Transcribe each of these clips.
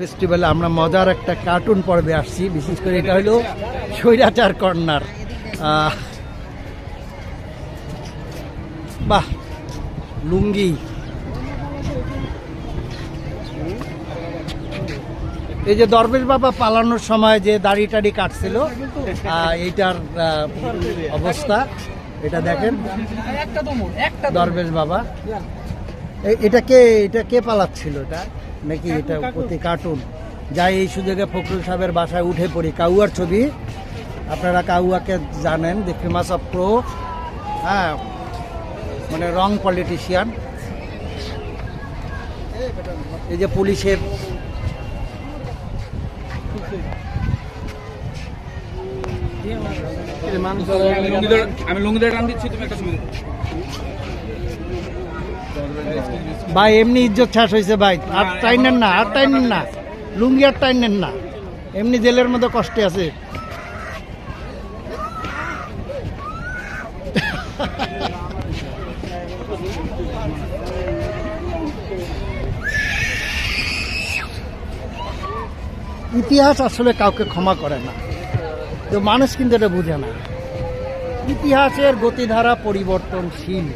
ফেস্টিভ্যালে আমরা মজার একটা কার্টুন পর্বে আসছি। বিশেষ করে এটা হলো স্বৈরাচার কর্নার। বাহ লুঙ্গি। এই যে দরবেশ বাবা পালানোর সময় যে দাড়ি টাড়ি কাটছিল এইটার অবস্থা। এটা দেখেন দরবেশ বাবা। এটা কে এটা কে পালাচ্ছিল এটা? নাকি এটা প্রতি কার্টুন? যাই এই সুযোগে ফখরুল সাহেবের বাসায় উঠে পড়ি। কাউয়ার ছবি। আপনারা কাউয়াকে জানেন দি ফেমাস অফ প্রো হ্যাঁ মানে রং পলিটিশিয়ান। এই যে পুলিশের আমি লুঙ্গি ধরে- আমি লুঙ্গি ধরে টান দিচ্ছি, তুমি একটা। ভাই, এমনি ইজ্জত শেষ হয়েছে ভাই। আর টাইনেন না, আর টাইনেন না। লুঙ্গি আর টাইনেন না। এমনি জেলের মধ্যে কষ্টে আছে। ইতিহাস আসলে কাউকে ক্ষমা করে না। তো মানুষ কিন্তু এটা বুঝে না। ইতিহাসের গতিধারা পরিবর্তনশীল।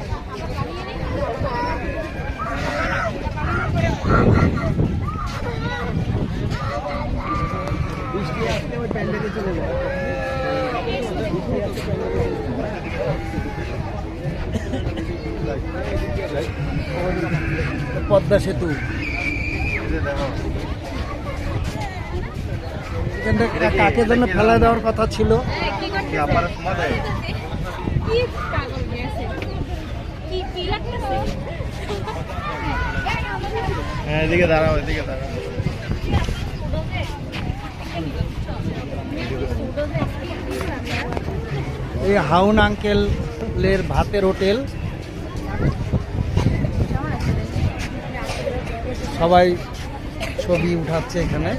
পদ্মা সেতু। এখানটা কাকে জন্য ফেলা দেওয়ার কথা ছিল? কি হ্যাঁ এদিকে দাঁড়াও এদিকে দাঁড়াও। এই হাউন আঙ্কেলের ভাতের হোটেল। সবাই ছবি উঠাচ্ছে এখানে।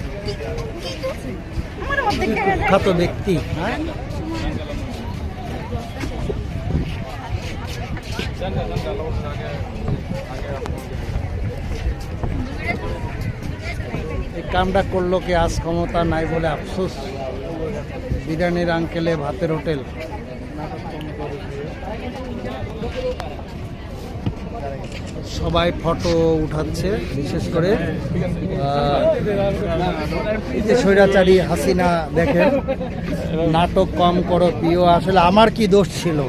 বিখ্যাত ব্যক্তি হ্যাঁ? কামটা করল কি আজ ক্ষমতা নাই বলে আফসোস? বিরিয়ানির আঙ্কেলে ভাতের হোটেল। সবাই ফটো উঠাচ্ছে, বিশেষ করে স্বৈরাচারী হাসিনা দেখেন। নাটক কম করো, প্রিয়। আসলে আমার কি দোষ ছিল?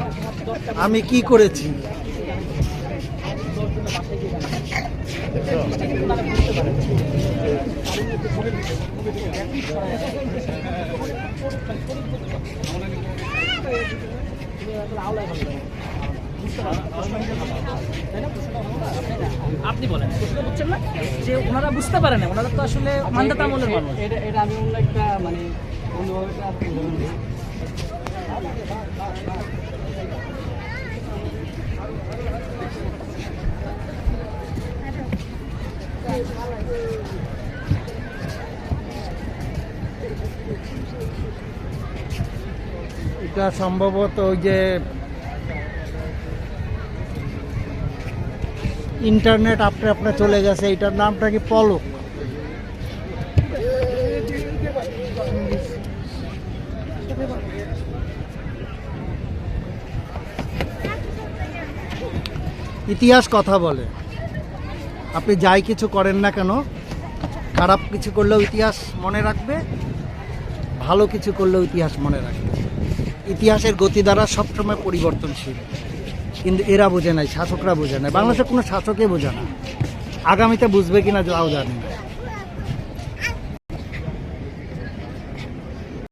আমি কি করেছি? আপনি বলেন। প্রশ্ন বুঝছেন না? যে ওনারা বুঝতে পারে না ওনারা তো আসলে মান্দাতা মানুষ। এটা এটা আমি অন্য একটা মানে অন্যভাবে এটা সম্ভবত ওই যে ইন্টারনেট আপনি আপনার চলে গেছে, এটার নামটা কি পলক? ইতিহাস কথা বলে। আপনি যাই কিছু করেন না কেন, খারাপ কিছু করলেও ইতিহাস মনে রাখবে, ভালো কিছু করলেও ইতিহাস মনে রাখবে। ইতিহাসের গতি দ্বারা সবসময় পরিবর্তনশীল। কিন্তু এরা বোঝে নাই, শাসকরা বোঝে নাই। বাংলাদেশের কোনো শাসকই বোঝে না। আগামীতে বুঝবে কিনা যাও জানি না।